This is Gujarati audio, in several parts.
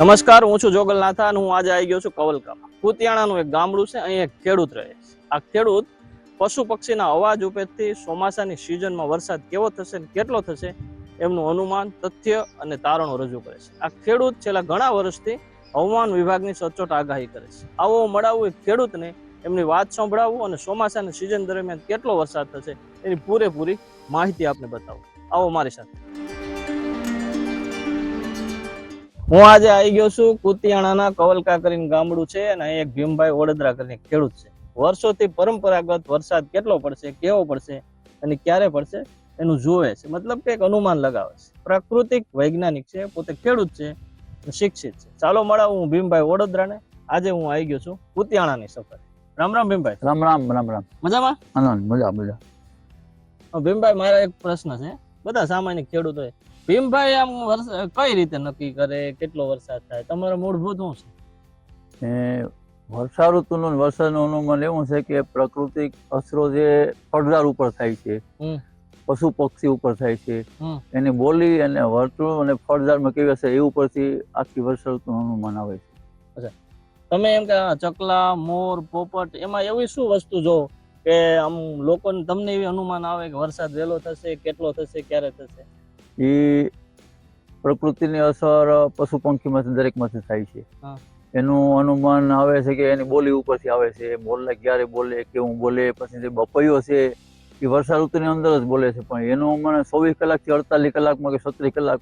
નમસ્કાર, હું છું જોગલ અને હું આજે આવી ગયો છું કવલકામાં. કુતિયાણાનું એક ગામડું છે, અહીં એક ખેડૂત રહે છે. આ ખેડૂત પશુ પક્ષીના અવાજ ઉપરથી ચોમાસાની સિઝનમાં વરસાદ કેવો થશે કેટલો થશે એમનું અનુમાન, તથ્ય અને તારણો રજૂ કરે છે. આ ખેડૂત છેલ્લા ઘણા વર્ષથી હવામાન વિભાગની સચોટ આગાહી કરે છે. આવો મળાવવું એક ખેડૂતને, એમની વાત સંભળાવવું અને ચોમાસાની સિઝન દરમિયાન કેટલો વરસાદ થશે એની પૂરેપૂરી માહિતી આપને બતાવો. આવો મારી સાથે. હું આજે આવી ગયો છું કુતિયાણાના કવલકા કરીને ગામડું છે અને અહીં એક ભીમભાઈ વડોદરા કરીને ખેડૂત છે. વર્ષોથી પરંપરાગત વરસાદ કેટલો પડશે કેવો પડશે અને ક્યારે પડશે એનું જોવે છે. મતલબ કે એક અનુમાન લગાવે છે. પ્રાકૃતિક વૈજ્ઞાનિક છે પોતે ખેડૂત છે શિક્ષિત છે. ચાલો મળાવ હું ભીમભાઈ વડોદરાને આજે હું આવી ગયો છું કુતિયાણાની સફર. રામ રામ ભીમભાઈ. રામ રામ રામ રામ. મજામાં? મજા મજા. ભીમભાઈ મારા એક પ્રશ્ન છે. બધા સામાન્ય ખેડૂતો હોય ભીમભાઈ આમ વર્ષ કઈ રીતે નક્કી કરે? કેટલો વરસાદ થાય? તમારો મૂળભૂત શું છે? એ વર્ષા ઋતુનું વરસાદનું અનુમાન એવું છે કે પ્રાકૃતિક અસરો જે પડદાર ઉપર થાય છે પશુ પક્ષી ઉપર થાય છે એની બોલી અને વર્તુળ અને ફળદારમાં કેવી હશે એ ઉપરથી આખી વર્ષા ઋતુનું અનુમાન આવે છે. તમે એમ કે ચકલા મોર પોપટ એમાં એવી શું વસ્તુ જો કે આમ લોકોને તમને એવી અનુમાન આવે કે વરસાદ વહેલો થશે કેટલો થશે ક્યારે થશે? એ પ્રકૃતિની અસર પશુ પંખીમાંથી દરેકમાંથી થાય છે. એનું અનુમાન આવે છે કે એની બોલી ઉપરથી આવે છે બોલે ક્યારે બોલે કેવું બોલે પછી જે બપૈયો છે એ વર્ષા ઋતુની અંદર જ બોલે છે. પણ એનું મને ચોવીસ કલાકથી અડતાલીસ કલાકમાં કે સત્રીસ કલાક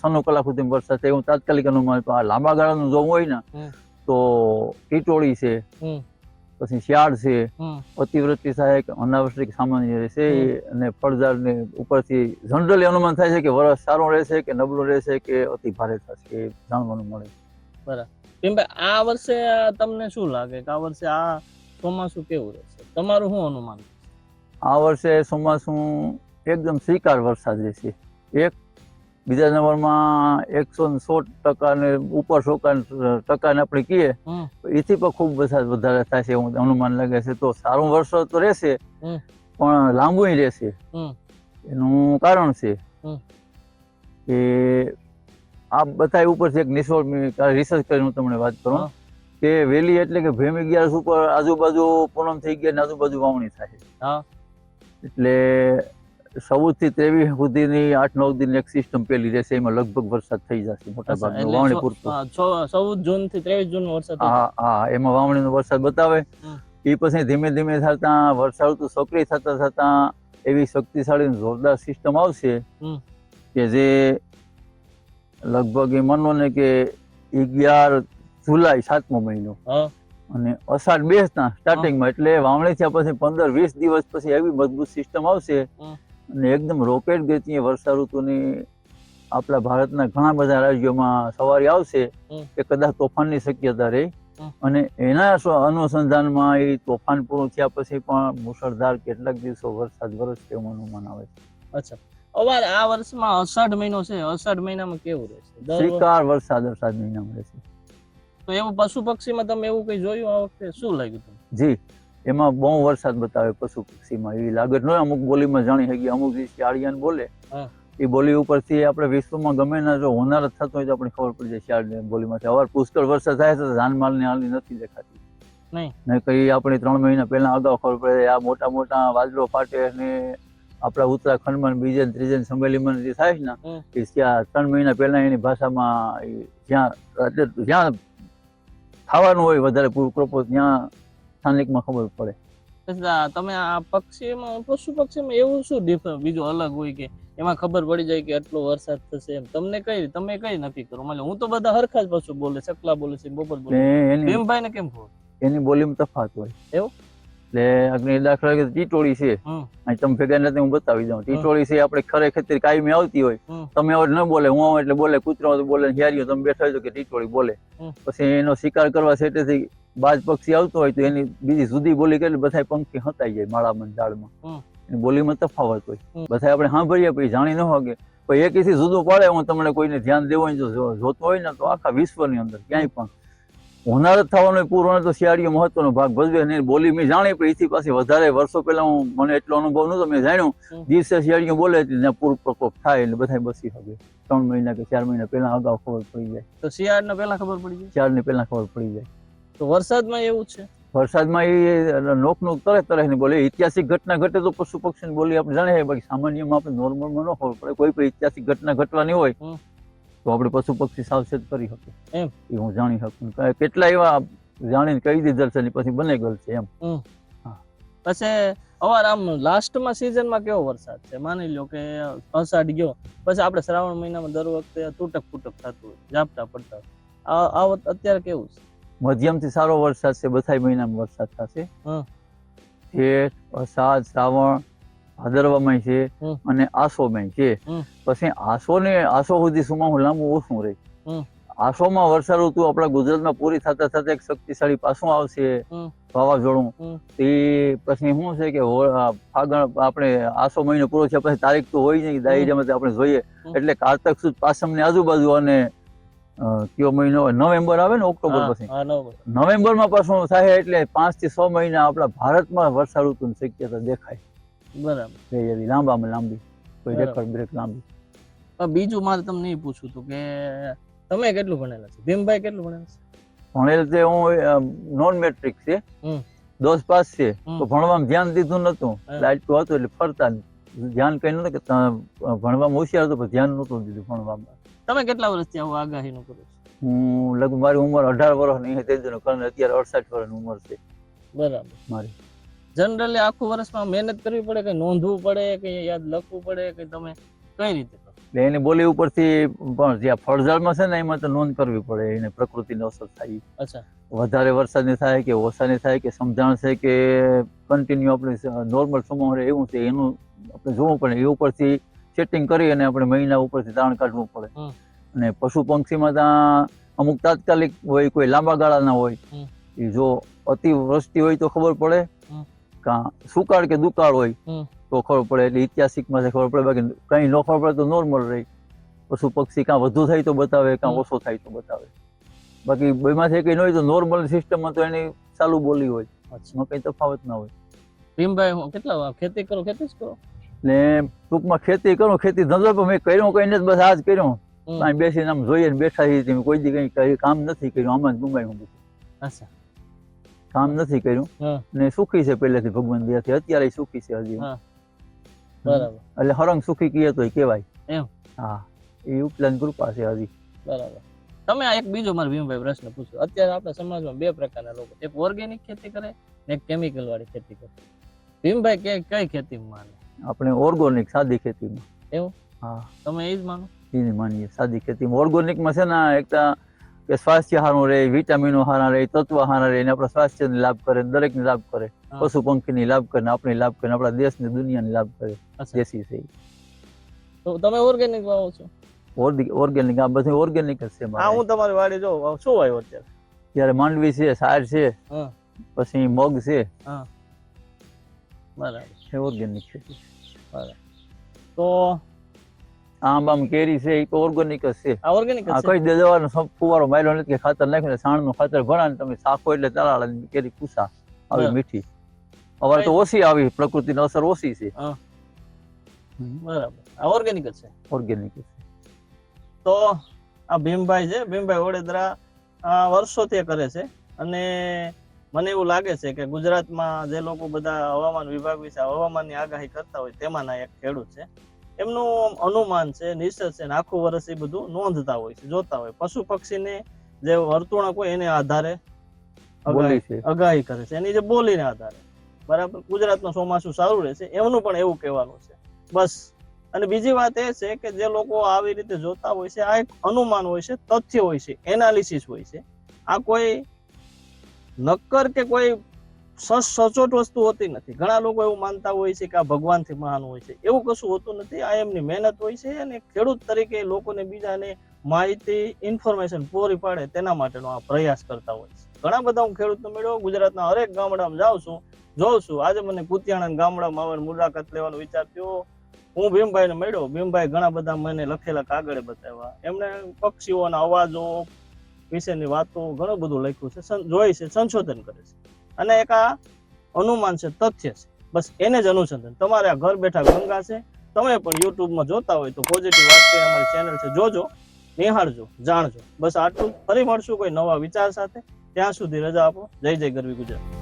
સનો કલાક સુધી વરસાદ થાય એવું તાત્કાલિક અનુમાન. લાંબા ગાળાનું જોવું હોય ને તો ટીટોળી છે. પછી શિયાળ છે અતિવૃત્તિ સહાયક અનાવશ્યક સામાન્ય રહેશે અને ફળદાર ને ઉપરથી જનરલી અનુમાન થાય છે કે વરસ સારો રહેશે કે નબળો રહેશે કે અતિ ભારે થશે એ જાણવાનું મળે બરાબર. ભીમભાઈ આ વર્ષે તમને શું લાગે? કે આ વર્ષે આ ચોમાસું કેવું રહેશે? તમારું શું અનુમાન આ વર્ષે ચોમાસું એકદમ સ્વીકાર વરસાદ રહેશે. એક બીજા નંબરમાં એકસો ને સો ટકા ને ઉપર સો ટકા ને આપણે કહીએ એથી પણ ખૂબ વરસાદ વધારે થશે એવું અનુમાન લાગે છે. તો સારું વરસાદ તો રહેશે પણ લાંબુ રહેશે. એનું કારણ છે કે આ બધા ઉપરથી એક નિષ્ફળ રિસર્ચ કરીને હું તમને વાત કરું. કે વેલી એટલે કે ભેમ અગિયારસ ઉપર આજુબાજુ પૂનમ થઈ ગયા ને આજુબાજુ વાવણી થાય એટલે ચૌદથી ત્રેવીસ સુધીની આઠ નવ દિન એક સિસ્ટમ પેલી રહેશે એમાં લગભગ વરસાદ થઈ જશે મોટા ભાગનો વાવણી પૂરતો. ચૌદ જૂનથી ત્રેવીસ જૂન વરસાદ હા હા એમાં વાવણીનો વરસાદ બતાવે. એ પછી ધીમે ધીમે થતા વરસાદ તો સક્રિય થતા થતા એવી શક્તિશાળી જોરદાર સિસ્ટમ આવશે કે જે લગભગ એ માનો ને કે અગિયાર જુલાઈ સાતમો મહિનો. અને અષાઢ બેસતા સ્ટાર્ટિંગમાં એટલે વાવણી થયા પછી પંદર વીસ દિવસ પછી એવી મજબૂત સિસ્ટમ આવશે. અને એકદમ રોકેટ ગતિએ વર્ષા ઋતુની આપણા ભારતના ઘણા બધા રાજ્યોમાં સવારી આવશે કે કદાચ તોફાનની શક્યતા રહી. અને એના અનુસંધાનમાં એ તોફાન પૂરું થયા પછી પણ મુશળધાર કેટલાક દિવસો વરસાદ વરસશે એવું અનુમાન આવે છે. અચ્છા. અમારે આ વર્ષમાં અષાઢ મહિનો છે. અષાઢ મહિનામાં કેવું રહેશે શ્રીકાર વરસાદ અષાઢ મહિનામાં રહેશે તો એવું પશુ પક્ષીમાં તમે એવું કઈ જોયું આ વખતે? શું લાગ્યું તમને? જી. એમાં બહુ વરસાદ બતાવે પશુ પક્ષીમાં એવી લાગત ન અમુક બોલીમાં જાણી શકીએ અમુક જે શિયાળિયાન બોલે. એ બોલી ઉપરથી આપણે વિશ્વમાં ગમે ના જો હોનાર થતો હોય તો આપણે ખબર પડી જાય શિયાળ બોલીમાંથી. અવાર પુષ્કળ વરસાદ થાય તો જાનમાલની હાલની નથી દેખાતી. નહીં. કઈ આપણે ત્રણ મહિના પહેલા અગાઉ ખબર પડે આ મોટા મોટા વાદળો ફાટે અને આપણા ઉત્તરાખંડમાં બીજે ત્રીજે સંમેલીમાં જે થાય છે ને એ ત્યાં ત્રણ મહિના પહેલા એની ભાષામાં જ્યાં જ્યાં થવાનું હોય વધારે પૂરતો ત્યાં સ્થાનિકમાં ખબર પડે. તમે આ પક્ષીમાં પશુ પક્ષીમાં એવું શું ડિફરન્સ બીજું અલગ હોય કે એમાં ખબર પડી જાય કે આટલો વરસાદ થશે એમ. તમને કઈ તમે કઈ નક્કી કરો? એટલે હું તો બધા હરખા જ પશુ બોલે ચકલા બોલે છે બોપર બોલે છે. ભીમભાઈ ને કેમ ખબર? એની બોલીમાં તફાત હોય. એવું? એટલે અગ્નિ દાખલા કે ટીટોળી છે. તમે ભેગા નથી હું બતાવી દઉં. ટીટોળી છે આપણે ખરે ખેતર કાયમી આવતી હોય. તમે હવે ન બોલે હું એટલે બોલે કૂતરો બોલે હિયારીઓ તમે બેઠા તો કે ટીટોળી બોલે. પછી એનો શિકાર કરવા સેટેથી બાજ પક્ષી આવતો હોય તો એની બીજી જુદી બોલી કરી બધા પંખી હતાઈ જાય માળામાં ઝાડમાં. એની બોલીમાં તફાવત હોય. બધા આપણે સાંભળીએ પછી જાણી ન હોગે પછી એકેથી જુદું પડે હું તમને કોઈને ધ્યાન દેવું જો જોતો હોય ને તો આખા વિશ્વની અંદર ક્યાંય પણ. હોનારત થવાનો પૂર્ણ તો શિયાળીઓ મહત્વનો ભાગ ભજવે અને બોલી મેં જાણી પણ એથી પાછી વધારે વર્ષો પહેલા હું મને એટલો અનુભવ નહોતો મેં જાણ્યું. દિવસે શિયાળીઓ બોલે એટલે ત્યાં પૂર પ્રકોપ થાય એટલે બધા બસી શકે ત્રણ મહિના કે ચાર મહિના પહેલા અગાઉ ખબર પડી જાય. તો શિયાળને પહેલા ખબર પડી જાય? ચાર ને પહેલા ખબર પડી જાય. તો વરસાદમાં એવું છે? વરસાદમાં એ નોક નોક તરે તરહની બોલે. ઐતિહાસિક ઘટના ઘટે તો પશુ પક્ષીની બોલી આપણે જાણીએ બાકી સામાન્યમાં આપણે નોર્મલમાં ન ખબર પડે. કોઈ પણ ઐતિહાસિક ઘટના ઘટવાની હોય. તો આપણે પશુ પક્ષી સાવચેત કરી શકીએ. એમ. એ હું જાણી શકું. કેટલા એવા જાણીને કહી દીધેલ છે પછી બને ગયેલ છે એમ. પછી અવાર આમ લાસ્ટમાં સિઝનમાં કેવો વરસાદ છે? માની લો કે અષાઢ ગયો. પછી આપણે શ્રાવણ મહિનામાં દર વખતે તૂટક ફૂટક થતું હોય ઝાપટા પડતા આ અત્યારે કેવું છે? મધ્યમથી સારો વરસાદ છે બધા મહિનામાં વરસાદ થશે. જેઠ અષાઢ શ્રાવણ ભાદરવામાં છે અને આસોમાં છે. પછી આસો ને આસો સુધી સુમાહું લાંબુ ઓછું રહે. આસોમાં વર્ષા ઋતુ આપણા ગુજરાતમાં પૂરી થતા થતા એક શક્તિશાળી પાછું આવશે. વાવાઝોડું. તે પછી શું છે કે ફાગણ આપણે આસો મહિનો પૂરો છે પછી તારીખ તો હોય નહીં દાયરામાં તો આપણે જોઈએ. એટલે કારતક સુદ પાસમની આજુબાજુ અને કયો મહિનો નવેમ્બર આવે ને ઓક્ટોબર પછી. નવેમ્બરમાં પાછું થાય એટલે પાંચથી છ મહિના આપણા ભારતમાં વર્ષા ઋતુની શક્યતા દેખાય. બરાબર. એવી લાંબામાં લાંબી કોઈ રેકોર્ડ બ્રેક લાંબી. બીજું મારે તમને એ પૂછવું હતું કે તમે કેટલું ભણેલા છે? ભીમભાઈ કેટલું ભણેલા છે? ભણેલ તે હું નોન મેટ્રિક છે. દસ પાસ છે. તો ભણવામાં ધ્યાન દીધું નતું. લાઈટ હતું એટલે ફરતા. ધ્યાન કઈ નતું કે ભણવામાં હોશિયાર હતો પણ ધ્યાન નતું દીધું ભણવામાં. તમે કેટલા વર્ષથી આવું આગાહીનું કરો છો? હું લગભગ મારી ઉંમર અઢાર વર્ષની હતી તેનું કારણ અત્યારે અડસઠ વર્ષની ઉંમર છે. બરાબર. મારી. જનરલી આખું વર્ષમાં મહેનત કરવી પડે કે નોંધવું પડે કે યાદ લખવું પડે કે તમે કઈ રીતે એટલે એની બોલી ઉપરથી પણ જ્યાં ફળઝાડમાં છે ને એમાં તો નોંધ કરવી પડે એને પ્રકૃતિની અસર થાય. અચ્છા. વધારે વરસાદની થાય કે ઓછાની થાય કે સમજાણ છે કે કન્ટિન્યુ આપણે નોર્મલ સમૂહ રહે એવું છે એનું આપણે જોવું પડે. એ ઉપરથી સેટિંગ કરી અને આપણે મહિના ઉપરથી તાણ કાઢવું પડે. અને પશુ પંખીમાં ત્યાં અમુક તાત્કાલિક હોય કોઈ લાંબા ગાળાના હોય. એ જો અતિવૃષ્ટિ હોય તો ખબર પડે. કાં સુકાળ કે દુકાળ હોય તો ખબર પડે. એટલે ઐતિહાસિકમાં ખબર પડે. બાકી કંઈ ન ખબર પડે તો નોર્મલ રહે. પશુ પક્ષી કાં વધુ થાય તો બતાવે કાં ઓછો થાય તો બતાવે. બાકી બેમાંથી કંઈ ન હોય તો નોર્મલ સિસ્ટમમાં તો એની ચાલુ બોલી હોય. એમાં કંઈ તફાવત ના હોય. ભીમભાઈ કેટલા ખેતી કરો ખેતી જ કરો? ને ટૂંકમાં ખેતી કરું ખેતી ધંધો પણ મેં કર્યું કઈને જ બસ આ જ કર્યું. હમ. બેસીને આમ જોઈએ ને બેઠા છીએ કોઈ દી કઈ કંઈ કામ નથી કર્યું આમાં જ ગુમાયું બધું. અચ્છા. કામ નથી કર્યું. ને સુખી છે પહેલેથી ભગવાન દયાથી અત્યારે સુખી છે હજી. બરાબર. એટલે હરંગ સુખી કહીએ તો કહેવાય. એમ? હા. એ ઉપલાન કૃપા છે હજી. બરાબર. તમે આ એક બીજો મારો ભીમભાઈ પ્રશ્ન પૂછો અત્યારે આપણા સમાજમાં બે પ્રકારના લોકો એક ઓર્ગેનિક ખેતી કરે ને એક કેમિકલ વાળી ખેતી કરે. ભીમભાઈ કે કઈ ખેતી માને? આપણે ઓર્ગોનિક સાદી ખેતીમાં એવું? હા. તમે એ જ માનો? એની માનીએ સાદી ખેતીમાં. ઓર્ગોનિકમાં છે ને એક તો કે સ્વાસ્થ્ય હારું રહે વિટામિનો હારા રહે તત્વ હારા રહે ને આપણા સ્વાસ્થ્યને લાભ કરે દરેકને લાભ કરે. પશુ પંખીની લાભ કરે ને આપણે લાભ કરે ને આપણા દેશને દુનિયાને લાભ કરે. દેશી છે તો તમે ઓર્ગેનિક વાવો છો? ઓર્ગેનિક આ બધું ઓર્ગેનિક જ છે હા હું તમારી વાડી જો શું વાવ્યો અત્યારે? ત્યારે માંડવી છે સાર છે પછી મગ છે. બરાબર. છે ઓર્ગેનિક છે. તો આંબ આમ કેરી છે એ તો ઓર્ગેનિક જ છે. આ ઓર્ગેનિક કઈ દવાનો ફુવારો માર્યો નથી કે ખાતર નાખ્યું ને છાણનું ખાતર ભરા ને તમે સાખો એટલે તરાળા કેરી કુસા આવી મીઠી. હવે તો ઓછી આવી પ્રકૃતિની અસર ઓછી છે. બરાબર. આ ઓર્ગેનિક જ છે. ઓર્ગેનિક તો આ ભીમભાઈ છે ભીમભાઈ વડેદરા આ વર્ષોથી કરે છે. અને મને એવું લાગે છે કે ગુજરાતમાં જે લોકો બધા હવામાન વિભાગ વિશે હવામાનની આગાહી કરતા હોય તેમાંના એક ખેડૂત છે. એમનું અનુમાન છે નિશ્ચય છે આખું વર્ષ એ બધું નોંધતા હોય છે જોતા હોય. પશુ પક્ષીને જે વર્તુણક હોય એને આધારે આગાહી કરે છે. એની જે બોલીને આધારે. બરાબર? ગુજરાતનું ચોમાસું સારું રહેશે એમનું પણ એવું કહેવાનું છે. બસ. અને બીજી વાત એ છે કે જે લોકો આવી રીતે જોતા હોય છે આ એક અનુમાન હોય છે તથ્ય હોય છે એનાલિસિસ હોય છે. આ કોઈ નક્કર કે કોઈ સચોટ વસ્તુ હોતી નથી. ઘણા લોકો એવું માનતા હોય છે કે આ ભગવાનથી મહાન હોય છે. એવું કશું હોતું નથી. આ એમની મહેનત હોય છે અને ખેડૂત તરીકે લોકોને બીજાને માહિતી, ઇન્ફોર્મેશન પૂરી પાડે તેના માટેનો આ પ્રયાસ કરતા હોય છે. ઘણા બધા હું ખેડૂતનો મેળવ્યો ગુજરાતના હરેક ગામડામાં જાઉં છું, જોઉં છું. આજે મને કુતિયાણા ગામડામાં આવે મુલાકાત લેવાનો વિચાર થયો. હું ભીમભાઈને મળ્યો. ભીમભાઈ ઘણા બધા મને લખેલા કાગળે બતાવ્યા. એમણે પક્ષીઓના અવાજો વિશેની વાતો ઘણું બધું લખ્યું છે જોઈ છે, સંશોધન કરે છે. અને એક આ અનુમાન છે, તથ્ય છે. બસ એને જ અનુસંધાન. તમારે આ ઘર બેઠા ગંગા છે, તમે પણ યુટ્યુબમાં જોતા હોય તો પોઝિટિવ વાત અમારી ચેનલ છે, જોજો, નિહાળજો, જાણજો. બસ આટલું. ફરી મળશું કોઈ નવા વિચાર સાથે. ત્યાં સુધી રજા આપો. જય જય ગરવી ગુજરાત.